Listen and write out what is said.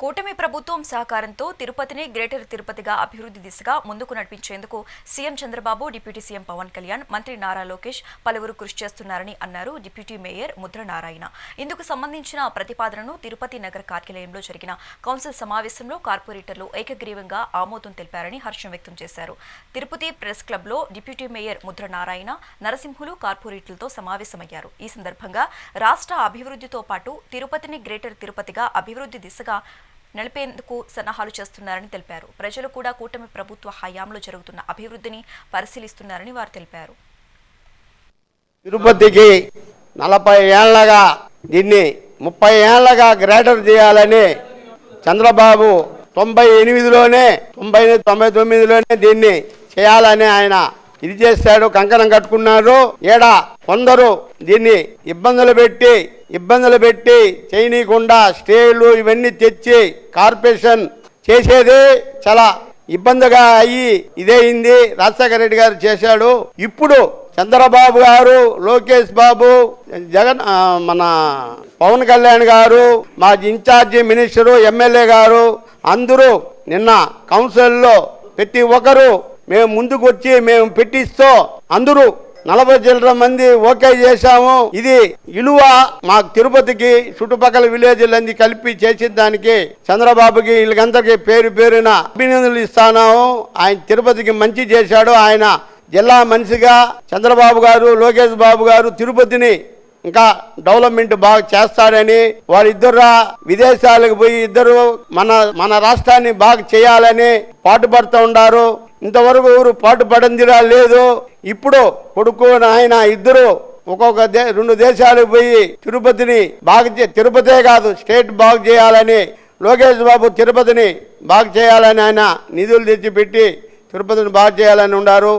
కూటమి ప్రభుత్వం సహకారంతో తిరుపతిని గ్రేటర్ తిరుపతిగా అభివృద్ధి దిశగా ముందుకు నడిపించేందుకు CM Chandrababu deputy CM Pawan Kalyan మంత్రి నారా లోకేష్ పలువురు కృషి చేస్తున్నారని అన్నారు డిప్యూటీ మేయర్ ముద్ర నారాయణ. ఇందుకు సంబంధించిన ప్రతిపాదనను తిరుపతి నగర కార్యాలయంలో జరిగిన కౌన్సిల్ సమావేశంలో కార్పొరేటర్లు ఏకగ్రీవంగా ఆమోదం తెలిపారని హర్షం వ్యక్తం చేశారు. తిరుపతి ప్రెస్ క్లబ్లో డిప్యూటీ మేయర్ ముద్ర నారాయణ నరసింహులు కార్పొరేటర్లతో సమావేశమయ్యారు. ఈ సందర్భంగా రాష్ట్ర అభివృద్ధితో పాటు తిరుపతిని గ్రేటర్ తిరుపతిగా అభివృద్ధి దిశగా నడిపేందుకు సన్నాహాలు చేస్తున్నారని తెలిపారు. ప్రజలు కూడా కూటమి ప్రభుత్వ హయాంలో జరుగుతున్న అభివృద్ధిని పరిశీలిస్తున్నారని వారు తెలిపారు. తిరుపతికి నలభై ఏళ్ళగా దీన్ని ముప్పై ఏళ్ళగా గ్రేటర్ చేయాలని చంద్రబాబు తొంభై ఎనిమిదిలోనే తొంభై తొంభై తొమ్మిదిలోనే దీన్ని చేయాలని ఆయన ఇది చేశాడు కంకణం కట్టుకున్నారు. ఏడా కొందరు దీన్ని ఇబ్బందులు పెట్టి ఇబ్బందులు పెట్టి చేయనీయకుండా స్టేలు ఇవన్నీ తెచ్చి కార్పొరేషన్ చేసేది చాలా ఇబ్బందిగా అయ్యి ఇదేయింది రాజశేఖర రెడ్డి గారు చేశాడు. ఇప్పుడు చంద్రబాబు గారు లోకేష్ బాబు జగన్ మన పవన్ కళ్యాణ్ గారు మా ఇన్ఛార్జి మినిస్టరు ఎమ్మెల్యే గారు అందరూ నిన్న కౌన్సిల్లో ప్రతి ఒక్కరు మేము ముందుకు వచ్చి మేము పెట్టిస్తూ అందరూ నలభై చిల్లర మంది ఓకే చేశాము. ఇది ఇలువ మా తిరుపతికి చుట్టుపక్కల విలేజ్లన్నీ కలిపి చేసిన దానికి చంద్రబాబుకి వీళ్ళకందరికీ పేరు పేరున అభినందనలు ఇస్తాను ఆయన తిరుపతికి మంచి చేశాడు. ఆయన జిల్లా మనిషిగా చంద్రబాబు గారు లోకేష్ బాబు గారు తిరుపతిని ఇంకా డెవలప్మెంట్ బాగా చేస్తాడని వారిద్దరు విదేశాలకు పోయి ఇద్దరు మన మన రాష్ట్రాన్ని బాగా చేయాలని పాటుపడుతూ ఉండారు. ఇంతవరకు ఎవరు పాటుపడందిరా లేదు. ఇప్పుడు కొడుకు ఆయన ఇద్దరు ఒక్కొక్క దే రెండు దేశాలకు పోయి తిరుపతిని బాగు చే- తిరుపతే కాదు స్టేట్ బాగు చేయాలని లోకేష్ బాబు తిరుపతిని బాగు చేయాలని ఆయన నిధులు తెచ్చిపెట్టి తిరుపతిని బాగు చేయాలని ఉన్నారు.